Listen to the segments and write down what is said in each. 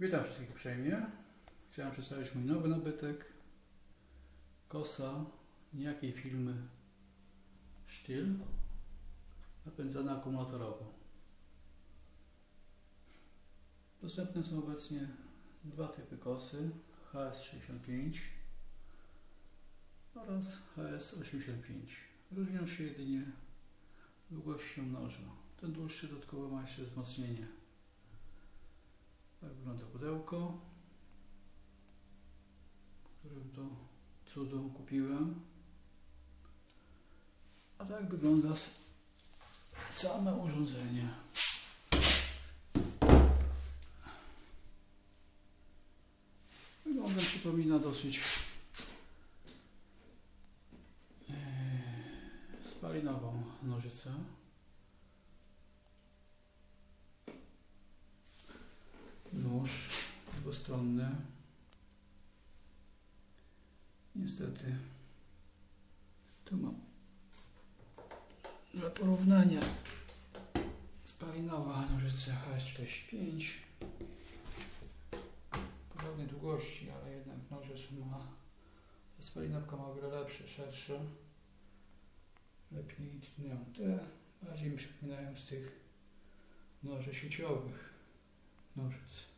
Witam wszystkich uprzejmie. Chciałem przedstawić mój nowy nabytek. Kosa, niejakiej firmy Stihl, napędzana akumulatorowo. Dostępne są obecnie dwa typy kosy, HS65 oraz HS85. Różnią się jedynie długością noża. Ten dłuższy dodatkowo ma jeszcze wzmocnienie. Tak wygląda pudełko, którym to cudu kupiłem. A tak wygląda same urządzenie. Wyglądem przypomina dosyć e, spalinową nożycę. Nóż dwustronny. Niestety tu mam dla porównania. Spalinowa nożyca HS45 podobnej długości, ale jednak nożyc ma spalinowka ma o wiele lepsze, szersze. Lepiej istnieją te. Bardziej mi przypominają z tych noży sieciowych nożyc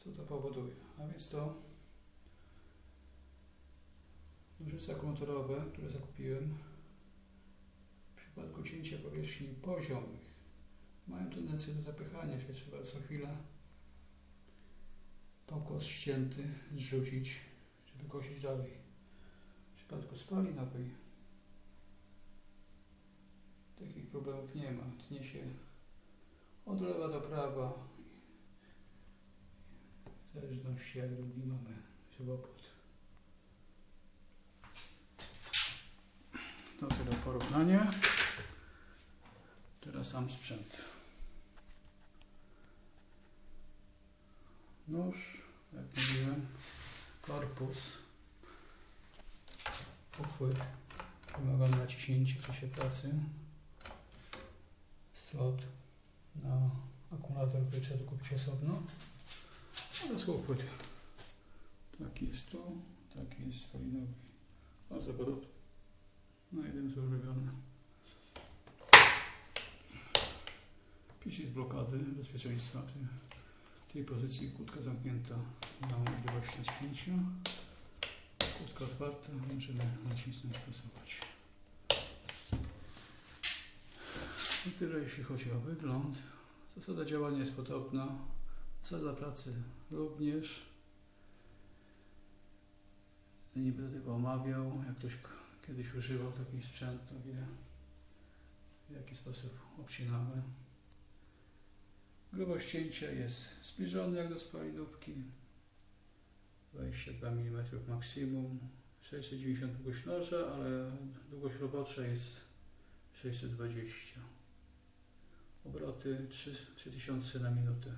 co to powoduje? A więc to nożyce akumulatorowe, które zakupiłem w przypadku cięcia powierzchni poziomych mają tendencję do zapychania się, trzeba co chwilę tą kost ścięty zrzucić, żeby kosić dalej. W przypadku spalinowej takich problemów nie ma. Tnie się od lewa do prawa w zależności jak długi mamy żywopłot. To tyle porównanie. Teraz sam sprzęt. Nóż, jak mówiłem, korpus, uchwyt wymagany na ciśnięcie w czasie pracy, slot na akumulator, który trzeba dokupić osobno oraz uchwyt. Taki jest tu, taki jest spalinowy. Bardzo podobny. No jeden z ulubiony. Przycisk blokady bezpieczeństwa. W tej- pozycji kłódka zamknięta ma możliwość naciśnięcia. Kłódka otwarta, możemy nacisnąć, pasować. I tyle jeśli chodzi o wygląd. Zasada działania jest podobna. Zasada pracy również. Nie będę tego omawiał. Jak ktoś kiedyś używał taki sprzęt, to wie w jaki sposób obcinamy. Grubość cięcia jest zbliżona jak do spalinówki. 22 mm maksimum. 690 długość noża, ale długość robocza jest 620. Obroty 3, 3000 na minutę.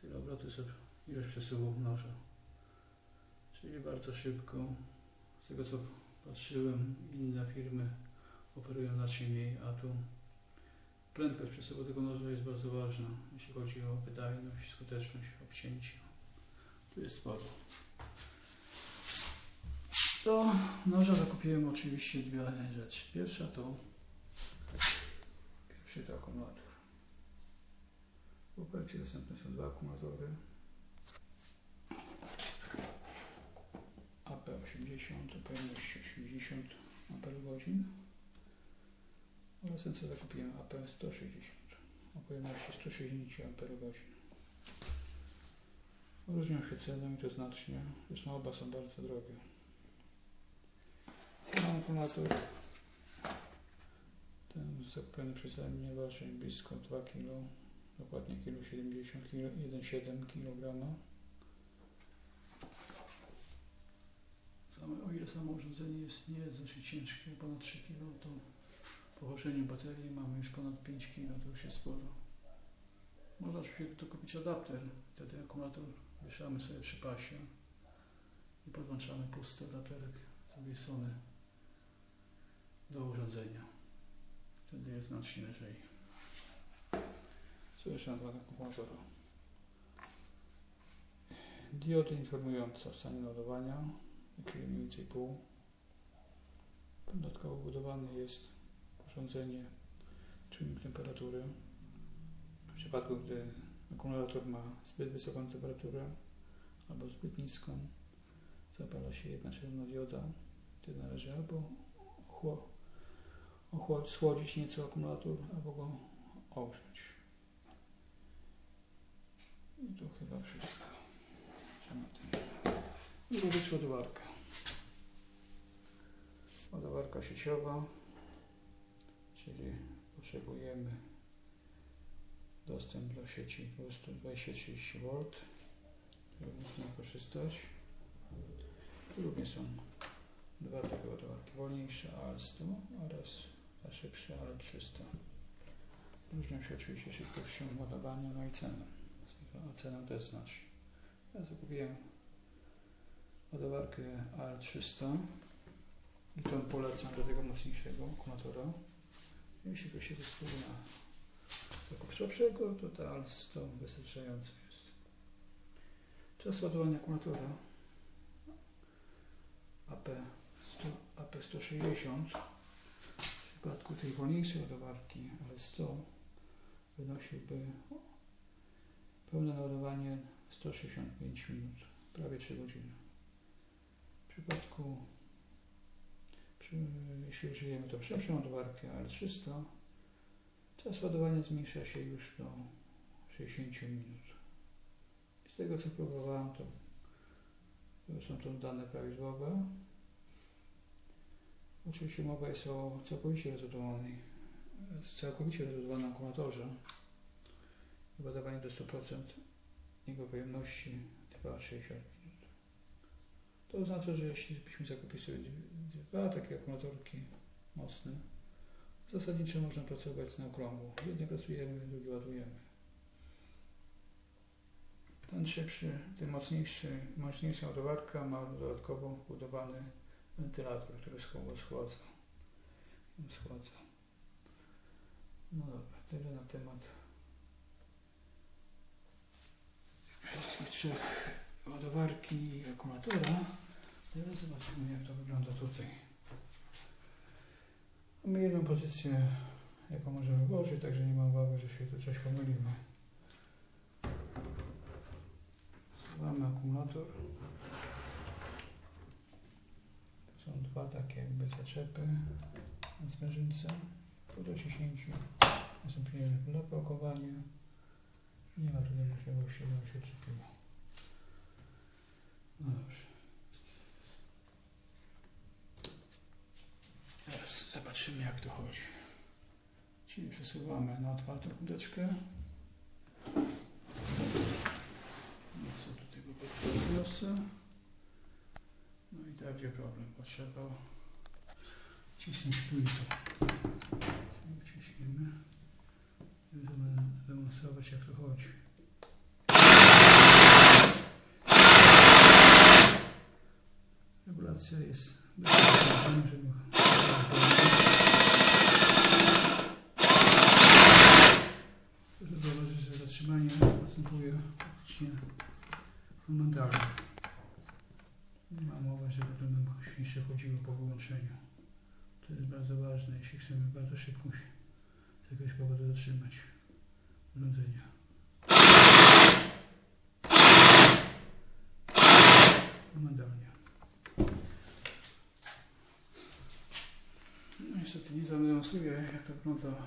Tyle obroty są ilość przesuwów noża. Czyli bardzo szybko. Z tego co patrzyłem, inne firmy operują znacznie mniej, a tu prędkość przesuwu tego noża jest bardzo ważna, jeśli chodzi o wydajność, skuteczność obcięcia. Tu jest sporo. Do noża zakupiłem oczywiście dwie rzeczy. Pierwsza to pierwszy to akumulator. W ofercie dostępne są dwa akumulatory. AP80 o pojemności 80 Ah oraz ten co zakupiłem AP160 o pojemności 160 Ah. Różnią się ceną i to znacznie, zresztą oba są bardzo drogie. Sam akumulator zakupiony przeze mnie waży blisko 2 kg, dokładnie 1,70 kg, 1,7 kg. O ile samo urządzenie jest nie dosyć ciężkie, ponad 3 kg, to po włożeniu baterii mamy już ponad 5 kg, to już jest sporo. Można oczywiście tu kupić adapter, wtedy akumulator wieszamy sobie przy pasie i podłączamy pusty adapterek z drugiej strony do urządzenia. Wtedy jest znacznie lżej. Co jeszcze na akumulatora? Diody informujące o stanie ładowania, jakie mniej więcej pół. Dodatkowo wbudowane jest urządzenie czujnik temperatury. W przypadku, gdy akumulator ma zbyt wysoką temperaturę albo zbyt niską, zapala się jedna czerwona dioda. Wtedy należy albo ochło- schłodzić nieco akumulator, albo go ogrzać. I to chyba wszystko. I użyć ładowarkę. Ładowarka sieciowa, czyli potrzebujemy dostęp do sieci 230 V, którego można korzystać. Tu również są dwa takie ładowarki, wolniejsze AL100 oraz ta szybsza AL300. Różnią się oczywiście szybkością ładowania, no i ceną. A cenę też znaczy. Ja zakupiłem ładowarkę AL300 i tą polecam do tego mocniejszego akumulatora. Jeśli ktoś się decyduje na zakup słabszego, to ta AL100 wystarczająca jest. Czas ładowania akumulatora AP, 100, AP160 w przypadku tej wolniejszej ładowarki AL100 wynosiłby pełne naładowanie 165 minut, prawie 3 godziny. W przypadku, przy, jeśli użyjemy tą szybszą ładowarkę AL300, czas ładowania zmniejsza się już do 60 minut. Z tego co próbowałem, to są to dane prawidłowe. Oczywiście jest o całkowicie rozładowanej, całkowicie rozładowanym akumulatorze. Ładowanie do 100% jego pojemności trwa 60 minut. To oznacza, że jeśli byśmy zakupili sobie dwa takie akumulatorki mocne, zasadniczo można pracować na okrągło. Jednie pracujemy, drugie ładujemy. Ten szybszy, ten mocniejszy, mocniejsza ładowarka ma dodatkowo wbudowany wentylator, który schładza. schładza. No dobra, tyle na temat wszystkich trzech ładowarki i akumulatora. Teraz zobaczymy jak to wygląda tutaj. Mamy jedną pozycję, jaką możemy włożyć, także nie ma obawy, że się tu coś pomylimy. Mamy akumulator. Są dwa takie jakby zaczepy na sprężynce. Po dociśnięciu następuje zablokowanie. I nie ma tutaj możliwości, żeby się odczepiło. No dobrze. Teraz zobaczymy jak to chodzi. Czyli przesuwamy na otwartą kudeczkę. Nieco do tego podniosę. Tak, gdzie problem? Potrzeba cisnąć tu i tu. Ciśniemy. Będziemy demonstrować jak to chodzi. Regulacja jest żeby Proszę zauważyć, że zatrzymanie następuje praktycznie momentalnie. Nie ma mowy, że potem jeszcze chodziło po wyłączeniu. To jest bardzo ważne, jeśli chcemy bardzo szybko się z jakiegoś powodu zatrzymać urządzenia. Momentalnie. No niestety nie zademonstruję, jak to wygląda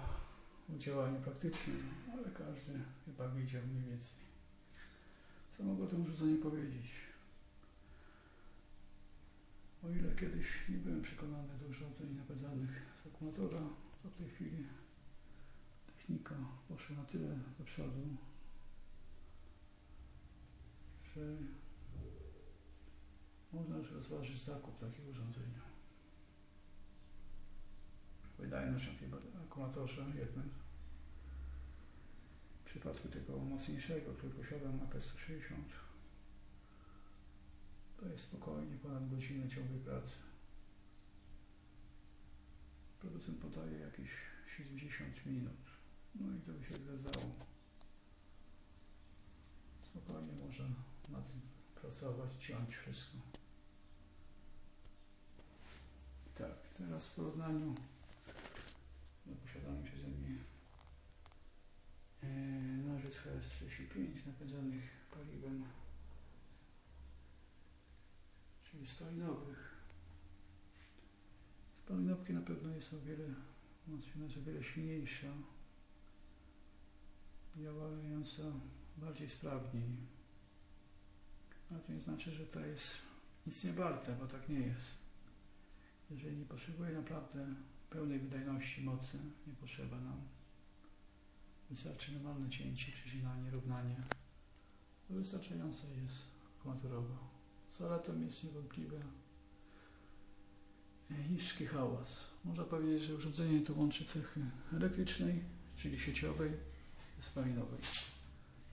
w działaniu praktycznym, ale każdy chyba wiedział mniej więcej. Co mogę o tym urządzeniu powiedzieć? Kiedyś nie byłem przekonany do urządzeń napędzanych z akumulatora, to w tej chwili technika poszła na tyle do przodu, że można już rozważyć zakup takiego urządzenia. Wydajność na tym akumulatorze jednym w przypadku tego mocniejszego, który posiadam AP160 to jest spokojnie ponad godzinę ciągłej pracy. Producent podaje jakieś 70 minut. No i to by się zgadzało. można na tym pracować, ciąć wszystko. Tak, teraz w porównaniu do posiadanych przeze mnie e, nożyc HS35 napędzanych paliwem, spalinowych. Spalinowki na pewno jest o wiele, maszyna jest o wiele silniejsza, działająca bardziej sprawniej. Ale to nie znaczy, że to jest nic nie warte, bo tak nie jest. Jeżeli nie potrzebuje naprawdę pełnej wydajności mocy, nie potrzeba nam. Wystarczy normalne cięcie, przecinanie, równanie. To wystarczające jest akumulaturowo. Zaletą jest niewątpliwie niski hałas. Można powiedzieć, że urządzenie to łączy cechy elektrycznej, czyli sieciowej, i spalinowej.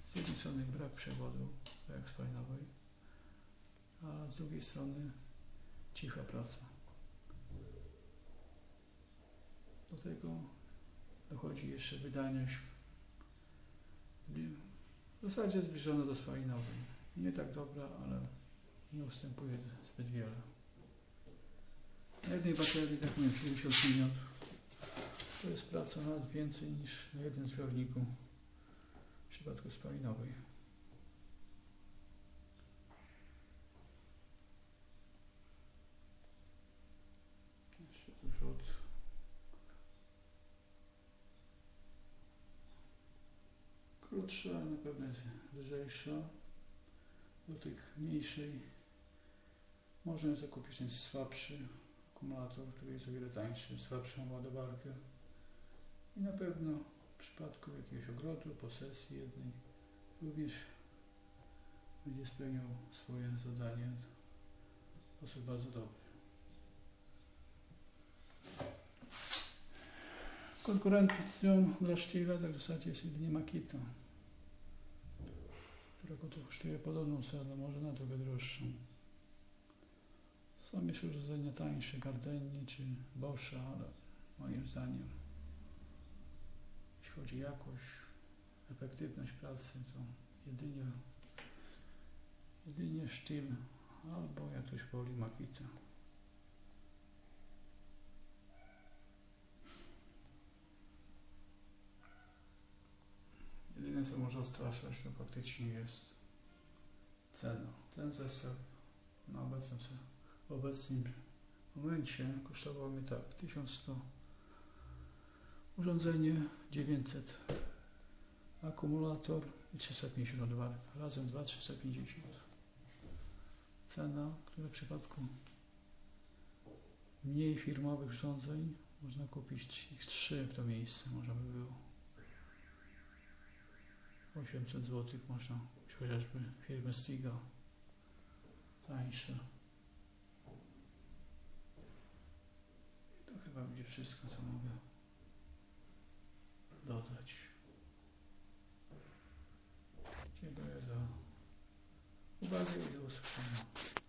Z jednej strony brak przewodu, jak spalinowej, a z drugiej strony cicha praca. Do tego dochodzi jeszcze wydajność w zasadzie zbliżona do spalinowej. Nie tak dobra, ale nie ustępuje zbyt wiele. Na jednej baterii, tak mówię, 70 minut. To jest praca nawet więcej niż na jednym zbiorniku w przypadku spalinowej. Jeszcze tu rzut. Krótsza, na pewno jest lżejsza. Do tych mniejszej można zakupić ten słabszy akumulator, który jest o wiele tańszy, słabszą ładowarkę. I na pewno w przypadku jakiegoś ogrodu, posesji jednej, również będzie spełniał swoje zadanie w sposób bardzo dobry. Konkurencją dla Sztila tak w zasadzie jest jedynie Makita, to kosztuje podobną cenę, może na trochę droższą. Są jeszcze urządzenia tańsze, Gardeni czy Boscha, ale moim zdaniem, jeśli chodzi o jakość, efektywność pracy, to jedynie, jedynie Stihl albo jak ktoś woli Makita. Jedyne co może odstraszać to faktycznie jest cena. Ten zestaw na obecną cenę w obecnym momencie kosztowało mnie tak 1100 urządzenie 900 akumulator i 350 odwarek razem 2350 cena, która w przypadku mniej firmowych urządzeń można kupić ich 3 w to miejsce można by było. 800 zł można kupić chociażby firmy Stiga tańsze To będzie wszystko, co mogę dodać. Dziękuję za uwagę i do usłyszenia.